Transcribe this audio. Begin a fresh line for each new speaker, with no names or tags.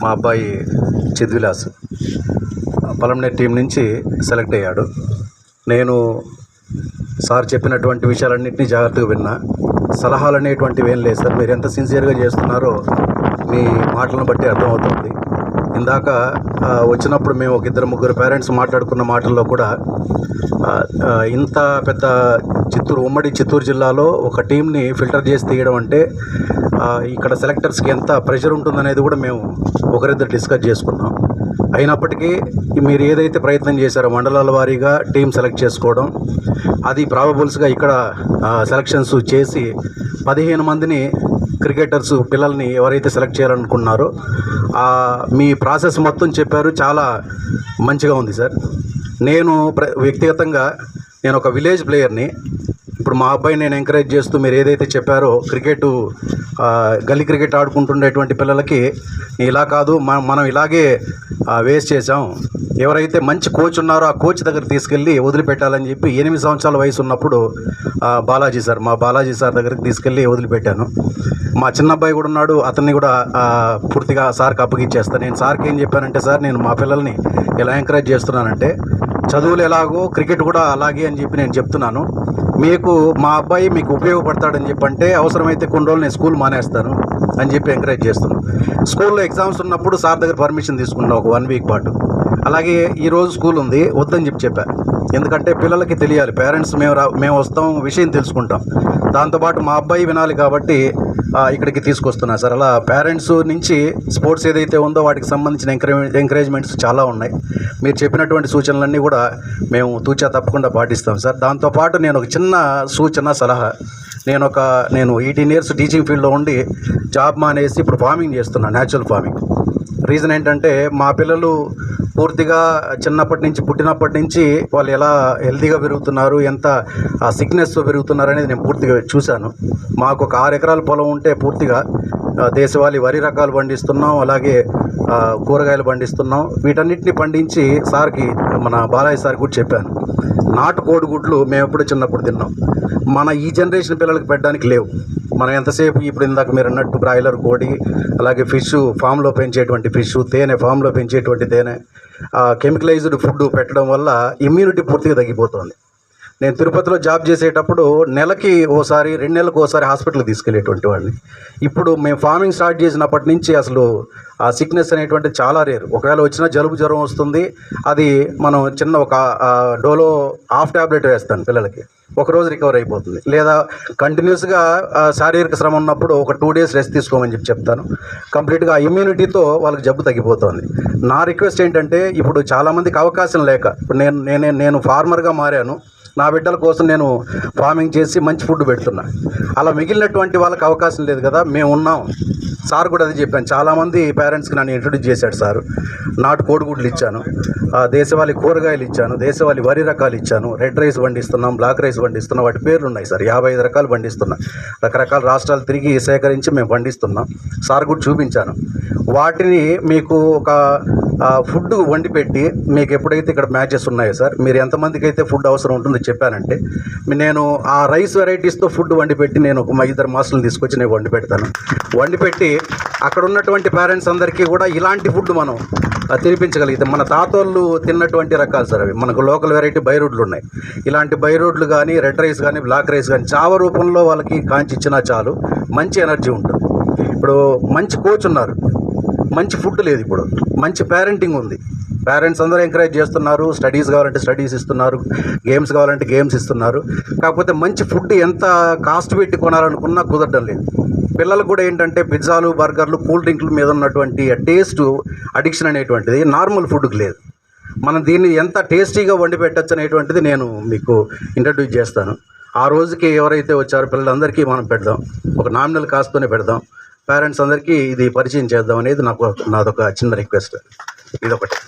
మా అబ్బాయి చిద్విలాస్ పలంనేర్ టీం నుంచి సెలెక్ట్ అయ్యాడు. నేను సార్ చెప్పినటువంటి విషయాలన్నింటినీ జాగ్రత్తగా విన్నా. సలహాలు అనేటువంటివి ఏం లేదు సార్. మీరు ఎంత సిన్సియర్గా చేస్తున్నారో మీ మాటలను బట్టి అర్థమవుతుంది. ఇందాక వచ్చినప్పుడు మేము ఒక ఇద్దరు ముగ్గురు పేరెంట్స్ మాట్లాడుకున్న మాటల్లో కూడా ఇంత పెద్ద చిత్తూరు ఉమ్మడి చిత్తూరు జిల్లాలో ఒక టీంని ఫిల్టర్ చేసి తీయడం అంటే ఇక్కడ సెలెక్టర్స్కి ఎంత ప్రెషర్ ఉంటుందనేది కూడా మేము ఒకరిద్దరు డిస్కస్ చేసుకున్నాం. అయినప్పటికీ మీరు ఏదైతే ప్రయత్నం చేశారో మండలాల వారీగా టీం సెలెక్ట్ చేసుకోవడం అది ప్రాబబుల్స్గా ఇక్కడ సెలక్షన్స్ చేసి పదిహేను మందిని క్రికెటర్స్ పిల్లల్ని ఎవరైతే సెలెక్ట్ చేయాలనుకున్నారో మీ ప్రాసెస్ మొత్తం చెప్పారు. చాలా మంచిగా ఉంది సార్. నేను ప్ర వ్యక్తిగతంగా నేను ఒక విలేజ్ ప్లేయర్ని ఇప్పుడు మా అబ్బాయిని నేను ఎంకరేజ్ చేస్తూ మీరు ఏదైతే చెప్పారో క్రికెట్ గల్లీ క్రికెట్ ఆడుకుంటుండేటువంటి పిల్లలకి ఇలా కాదు మనం ఇలాగే వేస్ట్ చేసాం ఎవరైతే మంచి కోచ్ ఉన్నారో ఆ కోచ్ దగ్గర తీసుకెళ్ళి వదిలిపెట్టాలని చెప్పి ఎనిమిది సంవత్సరాల వయసు ఉన్నప్పుడు బాలాజీ సార్ మా బాలాజీ సార్ దగ్గరికి తీసుకెళ్ళి వదిలిపెట్టాను. మా చిన్న అబ్బాయి కూడా ఉన్నాడు అతన్ని కూడా పూర్తిగా సార్కి అప్పగించేస్తాను నేను సార్కి ఏం చెప్పానంటే సార్ నేను మా పిల్లల్ని ఎలా ఎంకరేజ్ చేస్తున్నానంటే చదువులు ఎలాగో క్రికెట్ కూడా అలాగే అని చెప్పి నేను చెప్తున్నాను. మీకు మా అబ్బాయి మీకు ఉపయోగపడతాడని చెప్పంటే అవసరమైతే కొన్ని రోజులు నేను స్కూల్ మానేస్తాను అని చెప్పి ఎంకరేజ్ చేస్తున్నాను స్కూల్లో ఎగ్జామ్స్ ఉన్నప్పుడు సార్ దగ్గర పర్మిషన్ తీసుకున్నాను ఒక వన్ వీక్ పాటు. అలాగే ఈరోజు స్కూల్ ఉంది వద్దని చెప్పి చెప్పా. ఎందుకంటే పిల్లలకి తెలియాలి పేరెంట్స్ మేము రా మేము వస్తాం విషయం తెలుసుకుంటాం. దాంతోపాటు మా అబ్బాయి వినాలి కాబట్టి ఇక్కడికి తీసుకొస్తున్నా సార్. అలా పేరెంట్స్ నుంచి స్పోర్ట్స్ ఏదైతే ఉందో వాటికి సంబంధించిన ఎంకరేజ్ ఎంకరేజ్మెంట్స్ చాలా ఉన్నాయి. మీరు చెప్పినటువంటి సూచనలన్నీ కూడా మేము తూచా తప్పకుండా పాటిస్తాం సార్. దాంతోపాటు నేను ఒక చిన్న సూచన సలహా. నేను ఒక నేను ఎయిటీన్ ఇయర్స్ టీచింగ్ ఫీల్డ్లో ఉండి జాబ్ మానేసి ఇప్పుడు ఫార్మింగ్ చేస్తున్నాను న్యాచురల్ ఫార్మింగ్. రీజన్ ఏంటంటే మా పిల్లలు పూర్తిగా చిన్నప్పటి నుంచి పుట్టినప్పటి నుంచి వాళ్ళు ఎలా హెల్తీగా పెరుగుతున్నారు ఎంత సిక్నెస్తో పెరుగుతున్నారు అనేది నేను పూర్తిగా చూశాను. మాకు ఒక ఆరు ఎకరాల పొలం ఉంటే పూర్తిగా దేశవాళీ వరి రకాలు పండిస్తున్నాం అలాగే కూరగాయలు పండిస్తున్నాం. వీటన్నిటిని పండించి సార్కి మన బాలయ్య సార్ కూడా చెప్పాను. నాటు కోడిగుడ్లు మేము ఎప్పుడు చిన్నప్పుడు తిన్నాం. మన ఈ జనరేషన్ పిల్లలకి పెట్టడానికి లేవు. మనం ఎంతసేపు ఇప్పుడు ఇందాక మీరు అన్నట్టు బ్రాయిలర్ కోడి అలాగే ఫిష్ ఫామ్లో పెంచేటువంటి ఫిష్ తేనె ఫామ్లో పెంచేటువంటి తేనె కెమికలైజ్డ్ ఫుడ్ పెట్టడం వల్ల ఇమ్యూనిటీ పూర్తిగా తగ్గిపోతుంది. నేను తిరుపతిలో జాబ్ చేసేటప్పుడు నెలకి ఓసారి రెండు నెలలకు ఓసారి హాస్పిటల్కి తీసుకెళ్ళేటువంటి వాడిని. ఇప్పుడు మేము ఫార్మింగ్ స్టార్ట్ చేసినప్పటి నుంచి అసలు ఆ సిక్నెస్ అనేటువంటిది చాలా రేరు. ఒకవేళ వచ్చిన జలుబు జ్వరం వస్తుంది అది మనం చిన్న ఒక డోలో హాఫ్ ట్యాబ్లెట్ వేస్తాను పిల్లలకి. ఒక రోజు రికవర్ అయిపోతుంది. లేదా కంటిన్యూస్గా శారీరక శ్రమ ఉన్నప్పుడు ఒక టూ డేస్ రెస్ట్ తీసుకోమని చెప్పి చెప్తాను. కంప్లీట్గా ఇమ్యూనిటీతో వాళ్ళకి జబ్బు తగ్గిపోతుంది. నా రిక్వెస్ట్ ఏంటంటే ఇప్పుడు చాలామందికి అవకాశం లేక ఇప్పుడు నేను నేనే నేను ఫార్మర్గా మారాను. నా బిడ్డల కోసం నేను ఫార్మింగ్ చేసి మంచి ఫుడ్ పెడుతున్నా. అలా మిగిలినటువంటి వాళ్ళకి అవకాశం లేదు కదా మేము ఉన్నాం సార్ కూడా అది చెప్పాను. చాలామంది పేరెంట్స్కి నన్ను ఇంట్రొడ్యూస్ చేశాడు సార్. నాటు కోడిగుడ్లు ఇచ్చాను. దేశవాళీ కూరగాయలు ఇచ్చాను. దేశవాళీ వరి రకాలు ఇచ్చాను. రెడ్ రైస్ పండిస్తున్నాం బ్లాక్ రైస్ పండిస్తున్నాం. వాటి పేర్లు ఉన్నాయి సార్. యాభై ఐదు రకాలు పండిస్తున్నాం. రకరకాల రాష్ట్రాలు తిరిగి సేకరించి మేము పండిస్తున్నాం. సార్ కూడా చూపించాను. వాటిని మీకు ఒక ఫుడ్ వండి పెట్టి మీకు ఎప్పుడైతే ఇక్కడ మ్యాచెస్ ఉన్నాయో సార్ మీరు ఎంతమందికి అయితే ఫుడ్ అవసరం ఉంటుందో చెప్పానంటే నేను ఆ రైస్ వెరైటీస్తో ఫుడ్ వండి పెట్టి నేను ఒక మా ఇద్దరు మాస్టర్లు తీసుకొచ్చి నేను వండి పెడతాను వండి పెట్టి అక్కడ ఉన్నటువంటి పేరెంట్స్ అందరికీ కూడా ఇలాంటి ఫుడ్ మనం తినిపించగలిగితే మన తాతోళ్ళు తిన్నటువంటి రకాలు సార్ అవి. మనకు లోకల్ వెరైటీ బైరోడ్లు ఉన్నాయి. ఇలాంటి బైరోడ్లు కానీ రెడ్ రైస్ కానీ బ్లాక్ రైస్ కానీ చావ రూపంలో వాళ్ళకి కాంచి ఇచ్చినా చాలు మంచి ఎనర్జీ ఉంటుంది. ఇప్పుడు మంచి కోచ్ ఉన్నారు. మంచి ఫుడ్ లేదు ఇప్పుడు. మంచి పేరెంటింగ్ ఉంది. పేరెంట్స్ అందరూ ఎంకరేజ్ చేస్తున్నారు. స్టడీస్ కావాలంటే స్టడీస్ ఇస్తున్నారు. గేమ్స్ కావాలంటే గేమ్స్ ఇస్తున్నారు. కాకపోతే మంచి ఫుడ్ ఎంత కాస్ట్ పెట్టి కొనాలనుకున్నా కుదరడం లేదు. పిల్లలకు కూడా ఏంటంటే పిజ్జాలు బర్గర్లు కూల్ డ్రింక్ల మీద ఉన్నటువంటి టేస్ట్ అడిక్షన్ అనేటువంటిది నార్మల్ ఫుడ్కి లేదు. మనం దీన్ని ఎంత టేస్టీగా వండి పెట్టచ్చు అనేటువంటిది నేను మీకు ఇంట్రడ్యూస్ చేస్తాను. ఆ రోజుకి ఎవరైతే వచ్చారో పిల్లలందరికీ మనం పెడదాం. ఒక నామినల్ కాస్తూనే పెడదాం. పేరెంట్స్ అందరికీ ఇది పరిచయం చేద్దాం అనేది నాకు నాదొక చిన్న రిక్వెస్ట్ ఇదొకటి.